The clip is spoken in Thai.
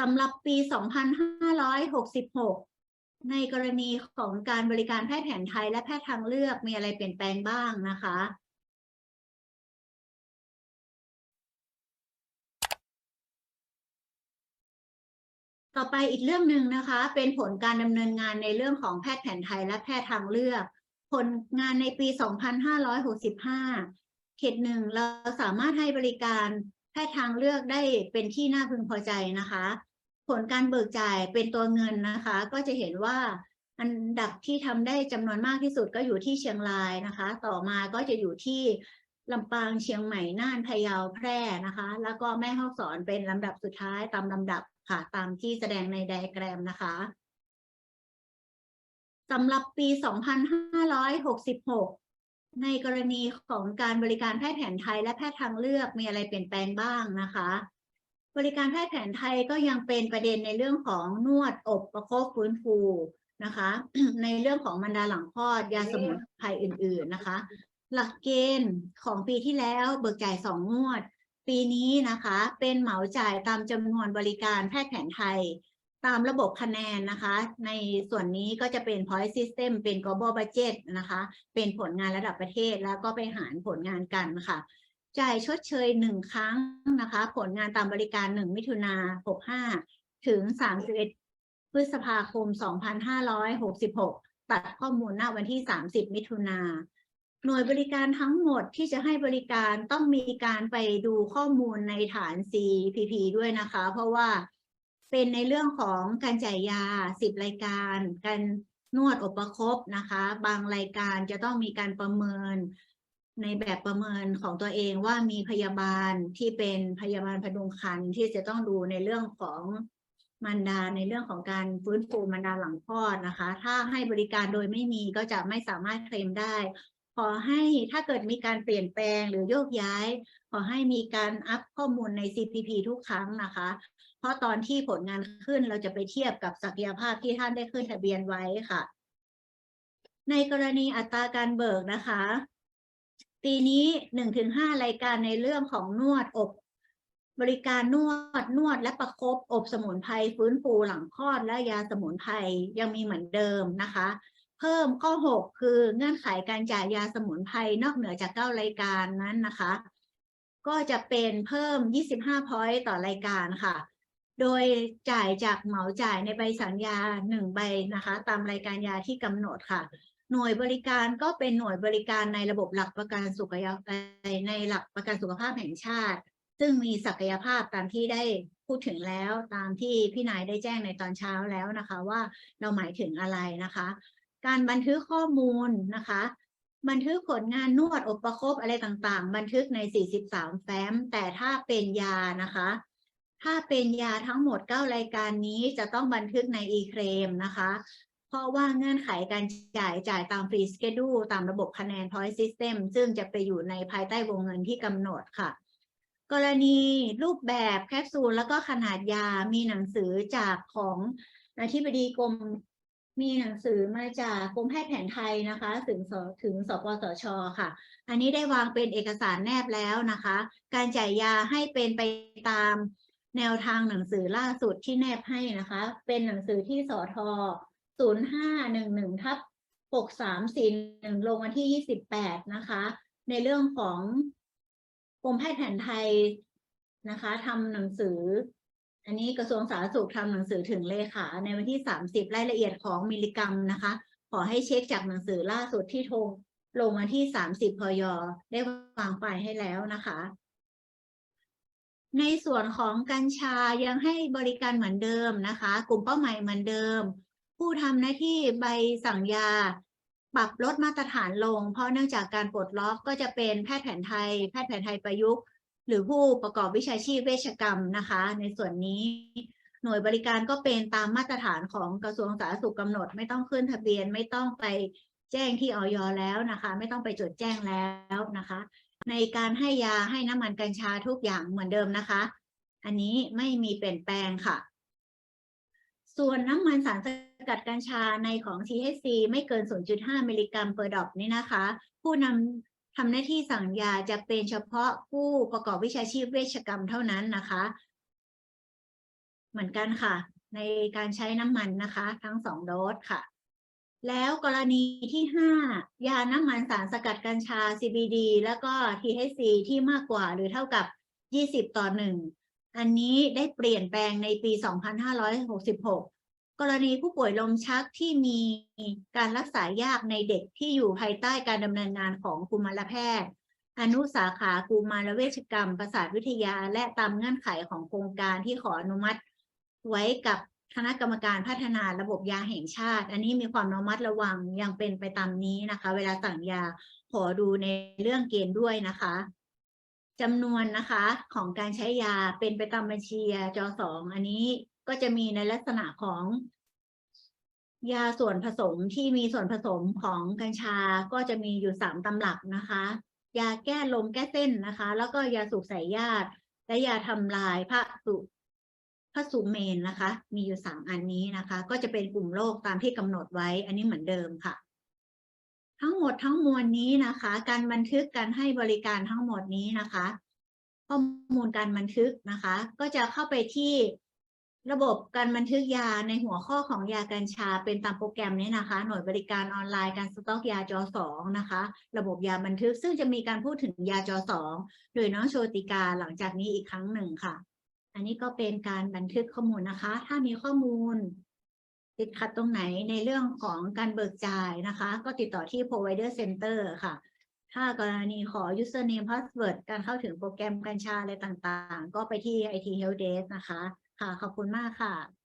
สำหรับปี 2566 ในกรณีของการบริการแพทย์แผนไทยและแพทย์ทางเลือกมีอะไรเปลี่ยนแปลงบ้างนะคะ ต่อไปอีกเรื่องหนึ่งนะคะ เป็นผลการดำเนินงานในเรื่องของแพทย์แผนไทยและแพทย์ทางเลือก ผลงานในปี 2565 เขตหนึ่งเราสามารถให้บริการแพทย์ทางเลือกได้เป็นที่น่าพึงพอใจนะคะ ผลการเบิกจ่ายเป็นตัวเงินนะคะ ก็จะเห็นว่าอันดับที่ทำได้จำนวนมากที่สุดก็อยู่ที่เชียงรายนะคะ ต่อมาก็จะอยู่ที่ลำปางเชียงใหม่น่านพะเยาแพร่นะคะ แล้วก็แม่ฮ่องสอนเป็นลำดับสุดท้ายตามลำดับค่ะตามที่แสดงในไดอะแกรมนะคะสำหรับปี 2566 ในกรณีของการบริการแพทย์แผนไทยและแพทย์ทางเลือกมีอะไรเปลี่ยนแปลงบ้างนะคะ บริการแพทย์แผนไทยก็ยังเป็นประเด็นในเรื่องของนวดอบประคบฟื้นฟูนะคะ ในเรื่องของมันดาหลังคลอดยาสมุนไพรอื่น ๆนะคะ หลักเกณฑ์ของปีที่แล้วเบิกจ่ายสองงวด ปีนี้นะคะเป็นเหมาจ่ายตามจำนวนบริการแพทย์แผนไทย ตามระบบคะแนนนะคะ ในส่วนนี้ก็จะเป็น point system เป็น global budget นะคะ เป็นผลงานระดับประเทศแล้วก็ไปหารผลงานกันค่ะ จ่ายชดเชยหนึ่งครั้งนะคะ ผลงานตามบริการหนึ่งมิถุนาหกห้าถึงสามสิบเอ็ดพฤษภาคมสองพันห้าร้อยหกสิบหกตัดข้อมูลณวันที่สามสิบมิถุนาหน่วยบริการทั้งหมดที่จะให้บริการต้องมีการไปดูข้อมูลในฐาน CPP ด้วยนะคะ เพราะว่าเป็นในเรื่องของการจ่ายยา10รายการ การนวดอบประคบนะคะ บางรายการจะต้องมีการประเมิน ในแบบประเมินของตัวเองว่ามีพยาบาลที่เป็นพยาบาลพดุงครรภ์ที่จะต้องดูในเรื่องของมารดาในเรื่องของการฟื้นฟูมารดาหลังคลอดนะคะ ถ้าให้บริการโดยไม่มีก็จะไม่สามารถเคลมได้ ขอให้ถ้าเกิดมีการเปลี่ยนแปลงหรือโยกย้าย ขอให้มีการอัพข้อมูลใน CPP ทุกครั้งนะคะ เพราะตอนที่ผลงานขึ้นเราจะไปเทียบกับศักยภาพที่ท่านได้ขึ้นทะเบียนไว้ค่ะ ในกรณีอัตราการเบิกนะคะ ปีนี้หนึ่งถึงห้ารายการในเรื่องของนวดอบ บริการนวดนวดและประคบอบสมุนไพรฟื้นฟูหลังคลอดและยาสมุนไพรยังมีเหมือนเดิมนะคะ เพิ่มข้อ 6 คือเงื่อนไขการจ่ายยาสมุนไพรนอกเหนือจากเก้ารายการนั้นนะคะ ก็จะเป็นเพิ่ม 25พอยต์ต่อรายการค่ะ โดยจ่ายจากเหมาจ่ายในใบสัญญา 1 ใบนะคะ ตามรายการยาที่กำหนดค่ะ หน่วยบริการก็เป็นหน่วยบริการในระบบหลักประกันสุขภาพในหลักประกันสุขภาพแห่งชาติ ซึ่งมีศักยภาพตามที่ได้พูดถึงแล้วตามที่พี่นายได้แจ้งในตอนเช้าแล้วนะคะ ว่าเราหมายถึงอะไรนะคะ การบันทึกข้อมูลนะคะ บันทึกผลงานนวดอบประคบอะไรต่างๆ บันทึกใน 43 แฟ้ม แต่ถ้าเป็นยานะคะถ้าเป็นยาทั้งหมด 9 รายการนี้จะต้องบันทึกใน e-claim นะคะ เพราะว่าเงื่อนไขการจ่ายจ่ายตาม free schedule ตามระบบคะแนน point system ซึ่งจะไปอยู่ในภายใต้วงเงินที่กำหนดค่ะ กรณีรูปแบบแคปซูลแล้วก็ขนาดยามีหนังสือจากของอธิบดีกรมมีหนังสือมาจากกรมแพทย์แผนไทยนะคะ ถึงสถึงสปสชค่ะ อันนี้ได้วางเป็นเอกสารแนบแล้วนะคะ การจ่ายยาให้เป็นไปตามแนวทางหนังสือล่าสุดที่แนบให้นะคะ เป็นหนังสือที่สท ศูนย์ห้าหนึ่งหนึ่งทับหกสามสี่หนึ่งลงวันที่ยี่สิบแปดนะคะ ในเรื่องของกรมแพทย์แผนไทยนะคะทำหนังสือ อันนี้กระทรวงสาธารณสุขทำหนังสือถึงเลขาในวันที่ 30 รายละเอียดของมิลลิกรัมนะคะ ขอให้เช็คจากหนังสือล่าสุดที่ทรลงวันที่ 30พยได้วางไปให้แล้วนะคะ ในส่วนของกัญชายังให้บริการเหมือนเดิมนะคะ กลุ่มเป้าหมายเหมือนเดิม ผู้ทำหน้าที่ใบสั่งยา ปรับลดมาตรฐานลง เพราะเนื่องจากการปลดล็อกก็จะเป็นแพทย์แผนไทย แพทย์แผนไทยประยุกต์ หรือผู้ประกอบวิชาชีพเวชกรรมนะคะ ในส่วนนี้หน่วยบริการก็เป็นตามมาตรฐานของกระทรวงสาธารณสุขกำหนด ไม่ต้องขึ้นทะเบียนไม่ต้องไปแจ้งที่ออยแล้วนะคะ ไม่ต้องไปจดแจ้งแล้วนะคะ ในการให้ยาให้น้ำมันกัญชาทุกอย่างเหมือนเดิมนะคะ อันนี้ไม่มีเปลี่ยนแปลงค่ะ ส่วนน้ำมันสารสกัดกัญชาในของ THC ไม่เกิน 0.5 มิลลิกรัมเปอร์ดอกนี่นะคะ ผู้นำทำหน้าที่สั่งยาจะเป็นเฉพาะผู้ประกอบวิชาชีพเวชกรรมเท่านั้นนะคะ เหมือนกันค่ะ ในการใช้น้ำมันนะคะ ทั้งสองโดสค่ะ แล้วกรณีที่ห้ายาน้ำมันสารสกัดกัญชา CBD แล้วก็ THC ที่มากกว่าหรือเท่ากับ 20 ต่อหนึ่ง อันนี้ได้เปลี่ยนแปลงในปี 2566 กรณีผู้ป่วยลมชักที่มีการรักษายากในเด็กที่อยู่ภายใต้การดำเนินงานของกุมารแพทย์ อนุสาขากุมารเวชกรรม ประสาทวิทยา และตามเงื่อนไขของโครงการที่ขออนุมัติ ไว้กับคณะกรรมการพัฒนาระบบยาแห่งชาติ อันนี้มีความระมัดระวังยังเป็นไปตามนี้นะคะ เวลาสั่งยาขอดูในเรื่องเกณฑ์ด้วยนะคะ จำนวนนะคะของการใช้ยาเป็นไปตามบัญชียาจอสองอันนี้ก็จะมีในลักษณะของยาส่วนผสมที่มีส่วนผสมของกัญชาก็จะมีอยู่สามตำรับนะคะ ยาแก้ลมแก้เส้นนะคะ แล้วก็ยาสูบสายญาติ และยาทำลายพระสุพระสุเมนนะคะ มีอยู่สามอันนี้นะคะ ก็จะเป็นกลุ่มโรคตามที่กำหนดไว้อันนี้เหมือนเดิมค่ะ ทั้งหมดทั้งมวลนี้นะคะ การบันทึกการให้บริการทั้งหมดนี้นะคะ ข้อมูลการบันทึกนะคะ ก็จะเข้าไปที่ระบบการบันทึกยาในหัวข้อของยากัญชา เป็นตามโปรแกรมนี้นะคะ หน่วยบริการออนไลน์การสต็อกยาจอสองนะคะ ระบบยาบันทึกซึ่งจะมีการพูดถึงยาจอสองโดยน้องโชติกาหลังจากนี้อีกครั้งหนึ่งค่ะ อันนี้ก็เป็นการบันทึกข้อมูลนะคะ ถ้ามีข้อมูล ติดขัดตรงไหนในเรื่องของการเบิกจ่ายนะคะ ก็ติดต่อที่ provider center ค่ะ ถ้ากรณีขอ username password การเข้าถึงโปรแกรมกัญชาอะไรต่างๆ ก็ไปที่ IT Help Desk นะคะ ค่ะ ขอบคุณมากค่ะ